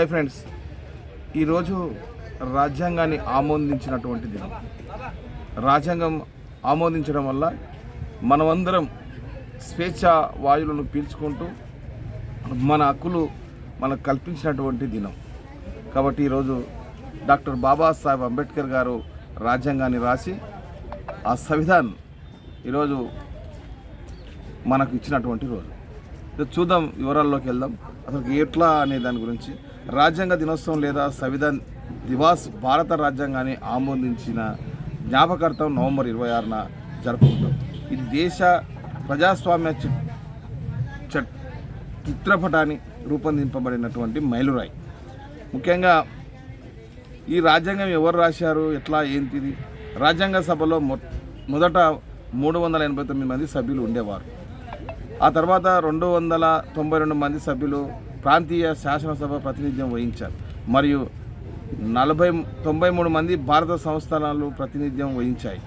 Hi friends. ఈరోజు రాజ్యాంగాన్ని ఆమోదించినటువంటి దినం. రాజ్యాంగం ఆమోదించడం వల్ల మనమందరం స్వేచ్ఛ వాయువులను పీల్చుకుంటూ మన హక్కులు మనకు కల్పించినటువంటి దినం. కాబట్టి ఈరోజు డాక్టర్ బాబాసాహెబ్ అంబేద్కర్ గారు రాజ్యాంగాన్ని రాసి ఆ సంవిధాన్ ఈరోజు మనకు ఇచ్చినటువంటి రోజు. ఇక చూద్దాం వివరాల్లోకి వెళ్దాం. అసలు ఎట్లా అనే దాని గురించి రాజ్యాంగ దినోత్సవం లేదా సంవిధాన్ దివాస్ భారత రాజ్యాంగాన్ని ఆమోదించిన జ్ఞాపకార్థం నవంబర్ ఇరవై ఆరున జరుపుకుంటాం. ఇది దేశ ప్రజాస్వామ్య చట్ చిత్రపటాన్ని రూపొందింపబడినటువంటి మైలురాయి. ముఖ్యంగా ఈ రాజ్యాంగం ఎవరు రాశారు ఎట్లా ఏంటిది? రాజ్యాంగ సభలో మొ మొదట మూడు వందల ఎనభై తొమ్మిది మంది సభ్యులు ఉండేవారు. ఆ తర్వాత రెండు వందల తొంభై రెండు మంది సభ్యులు ప్రాంతీయ శాసనసభ ప్రాతినిధ్యం వహించారు. మరియు నలభై తొంభై మూడు మంది భారత సంస్థానాలు ప్రాతినిధ్యం వహించాయి.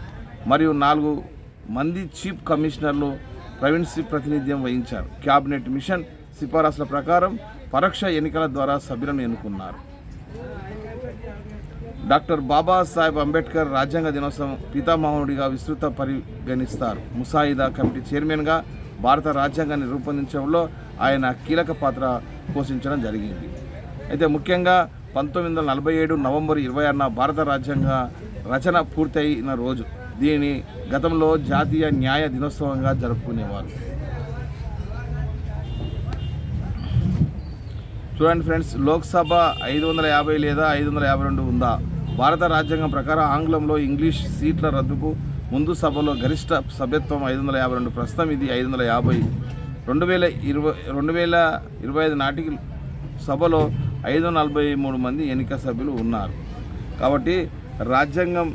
మరియు నాలుగు మంది చీఫ్ కమిషనర్లు ప్రవిన్సీ ప్రాతినిధ్యం వహించారు. క్యాబినెట్ మిషన్ సిఫారసుల ప్రకారం పరోక్ష ఎన్నికల ద్వారా సభ్యులను ఎన్నుకున్నారు. డాక్టర్ బాబాసాహెబ్ అంబేద్కర్ రాజ్యాంగ దినోత్సవం పితామహుడిగా విస్తృత పరిగణిస్తారు. ముసాయిదా కమిటీ చైర్మన్గా భారత రాజ్యాంగాన్ని రూపొందించడంలో ఆయన కీలక పాత్ర పోషించడం జరిగింది. అయితే ముఖ్యంగా పంతొమ్మిది వందల నలభై ఏడు నవంబర్ ఇరవై ఆరున భారత రాజ్యాంగ రచన పూర్తయిన రోజు. దీనిని గతంలో జాతీయ న్యాయ దినోత్సవంగా జరుపుకునేవారు. చూడండి ఫ్రెండ్స్ లోక్సభ ఐదు వందల యాభై లేదా ఐదు వందల యాభై రెండు ఉందా? భారత రాజ్యాంగం ప్రకారం ఆంగ్లంలో ఇంగ్లీష్ సీట్ల రద్దుకు ముందు సభలో గరిష్ట సభ్యత్వం ఐదు వందల యాభై రెండు ప్రస్తుతం ఇది ఐదు వందల యాభై. రెండు వేల ఇరవై రెండు వేల ఇరవై ఐదు నాటికి సభలో ఐదు వందల నలభై మూడు మంది ఎన్నిక సభ్యులు ఉన్నారు. కాబట్టి రాజ్యాంగం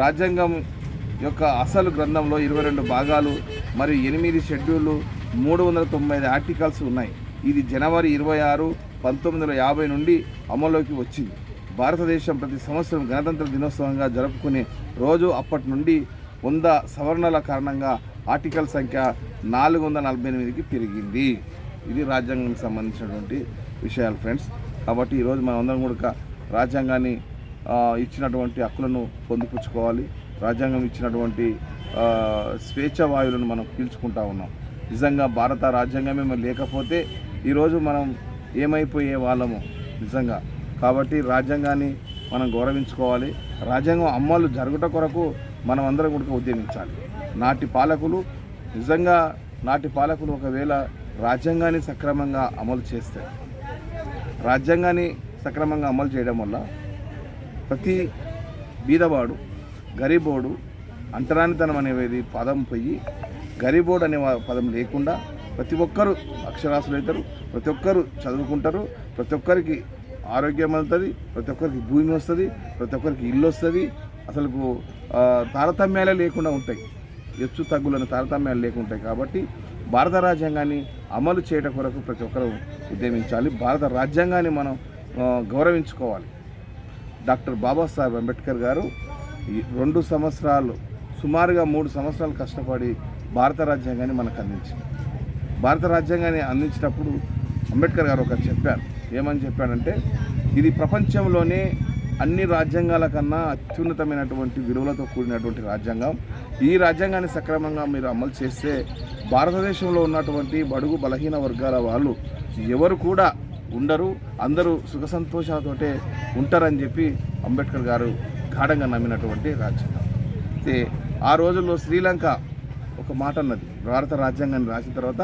రాజ్యాంగం యొక్క అసలు గ్రంథంలో ఇరవై రెండు భాగాలు మరియు ఎనిమిది షెడ్యూళ్ళు మూడు వందల తొంభై ఐదు ఆర్టికల్స్ ఉన్నాయి. ఇది జనవరి ఇరవై ఆరు పంతొమ్మిది వందల యాభై నుండి అమల్లోకి వచ్చింది. భారతదేశం ప్రతి సంవత్సరం గణతంత్ర దినోత్సవంగా జరుపుకునే రోజు అప్పటి నుండి వంద సవరణల కారణంగా ఆర్టికల్ సంఖ్య నాలుగు వందల నలభై ఎనిమిదికి పెరిగింది. ఇది రాజ్యాంగానికి సంబంధించినటువంటి విషయాలు ఫ్రెండ్స్. కాబట్టి ఈరోజు మనం అందరం కూడా రాజ్యాంగాన్ని ఇచ్చినటువంటి హక్కులను పొందుపుచ్చుకోవాలి. రాజ్యాంగం ఇచ్చినటువంటి స్వేచ్ఛవాయువులను స్వేచ్ఛ వాయువులను మనం పీల్చుకుంటా ఉన్నాం. నిజంగా భారత రాజ్యాంగమే లేకపోతే ఈరోజు మనం ఏమైపోయే వాళ్ళము? నిజంగా కాబట్టి రాజ్యాంగాన్ని మనం గౌరవించుకోవాలి. రాజ్యాంగం అమలు జరుగుట కొరకు మనం అందరం కూడా ఉద్యమించాలి. నాటి పాలకులు నిజంగా నాటి పాలకులు ఒకవేళ రాజ్యాంగాన్ని సక్రమంగా అమలు చేస్తే రాజ్యాంగాన్ని సక్రమంగా అమలు చేయడం వల్ల ప్రతి బీదవాడు గరీబోడు అంటరానితనం అనేది పదం పోయి గరీబోడు అనే వా- పదం లేకుండా ప్రతి ఒక్కరు అక్షరాస్యులు అవుతారు ప్రతి ఒక్కరు చదువుకుంటారు ప్రతి ఒక్కరికి ఆరోగ్యం అవుతుంది ప్రతి ఒక్కరికి భూమి వస్తుంది ప్రతి ఒక్కరికి ఇల్లు వస్తుంది. అసలు తారతమ్యాలే లేకుండా ఉంటాయి. ఎచ్చు తగ్గులను తారతమ్యాలు లేకుంటాయి కాబట్టి భారత రాజ్యాంగాన్ని అమలు చేయడం కొరకు ప్రతి ఒక్కరు ఉద్యమించాలి. భారత రాజ్యాంగాన్ని మనం గౌరవించుకోవాలి. డాక్టర్ బాబాసాహెబ్ అంబేద్కర్ గారు ఈ రెండు సంవత్సరాలు సుమారుగా మూడు సంవత్సరాలు కష్టపడి భారత రాజ్యాంగాన్ని మనకు అందించింది భారత రాజ్యాంగాన్ని అందించినప్పుడు అంబేద్కర్ గారు ఒక చెప్పారు ఏమని చెప్పాడంటే ఇది ప్రపంచంలోనే అన్ని రాజ్యాంగాల కన్నా అత్యున్నతమైనటువంటి విలువలతో కూడినటువంటి రాజ్యాంగం. ఈ రాజ్యాంగాన్ని సక్రమంగా మీరు అమలు చేస్తే భారతదేశంలో ఉన్నటువంటి బడుగు బలహీన వర్గాల వాళ్ళు ఎవరు కూడా ఉండరు అందరూ సుఖ సంతోషాలతోటే ఉంటారని చెప్పి అంబేద్కర్ గారు గాఢంగా నమ్మినటువంటి రాజ్యాంగం. అయితే ఆ రోజుల్లో శ్రీలంక ఒక మాట అన్నది భారత రాజ్యాంగాన్ని రాసిన తర్వాత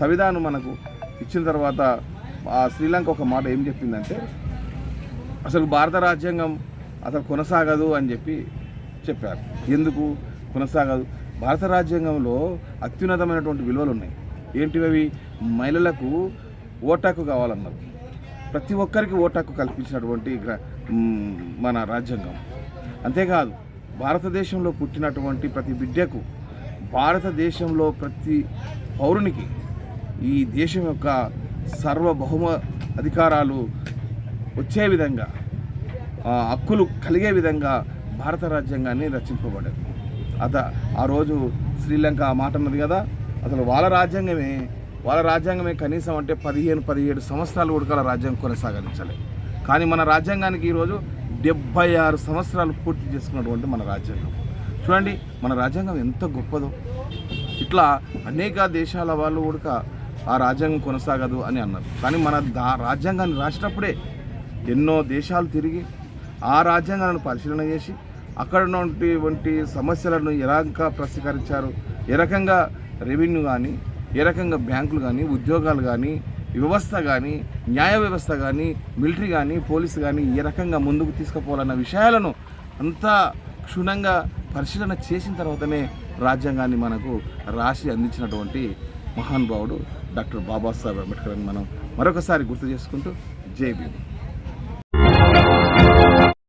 సంవిధానం మనకు ఇచ్చిన తర్వాత శ్రీలంక ఒక మాట ఏం చెప్పిందంటే అసలు భారత రాజ్యాంగం అసలు కొనసాగదు అని చెప్పి చెప్పారు. ఎందుకు కొనసాగదు? భారత రాజ్యాంగంలో అత్యున్నతమైనటువంటి విలువలు ఉన్నాయి. ఏంటివి అవి మహిళలకు ఓటాకు కావాలన్నారు. ప్రతి ఒక్కరికి ఓటాకు కల్పించినటువంటి మన రాజ్యాంగం. అంతేకాదు భారతదేశంలో పుట్టినటువంటి ప్రతి బిడ్డకు భారతదేశంలో ప్రతి పౌరునికి ఈ దేశం యొక్క సార్వభౌమ అధికారాలు వచ్చే విధంగా హక్కులు కలిగే విధంగా భారత రాజ్యాంగాన్ని రచింపబడేది అత ఆ రోజు శ్రీలంక ఆ మాట అన్నది కదా అసలు వాళ్ళ రాజ్యాంగమే వాళ్ళ రాజ్యాంగమే కనీసం అంటే పదిహేను పదిహేడు సంవత్సరాలు ఉడకాల రాజ్యాంగం కొనసాగించాలి. కానీ మన రాజ్యాంగానికి ఈరోజు డెబ్బై ఆరు సంవత్సరాలు పూర్తి చేసుకున్నటువంటి మన రాజ్యాంగం. చూడండి మన రాజ్యాంగం ఎంత గొప్పదో. ఇట్లా అనేక దేశాల వాళ్ళు ఉడక ఆ రాజ్యాంగం కొనసాగదు అని అన్నారు. కానీ మన దా రాజ్యాంగాన్ని రాసినప్పుడే ఎన్నో దేశాలు తిరిగి ఆ రాజ్యాంగాలను పరిశీలన చేసి అక్కడ ఉన్నటువంటి సమస్యలను ఏ ప్రస్తీకరించారు ఏ రకంగా రెవెన్యూ కానీ ఏ రకంగా బ్యాంకులు కానీ ఉద్యోగాలు కానీ వ్యవస్థ కానీ న్యాయ వ్యవస్థ కానీ మిలిటరీ కానీ పోలీసు కానీ ఏ రకంగా ముందుకు తీసుకుపోవాలన్న విషయాలను అంతా క్షుణ్ణంగా పరిశీలన చేసిన తర్వాతనే రాజ్యాంగాన్ని మనకు రాసి అందించినటువంటి మహానుభావుడు డాక్టర్ బాబాసాహెబ్ అంబేద్కర్ అని మనం మరొకసారి గుర్తు చేసుకుంటూ జై భీమ్.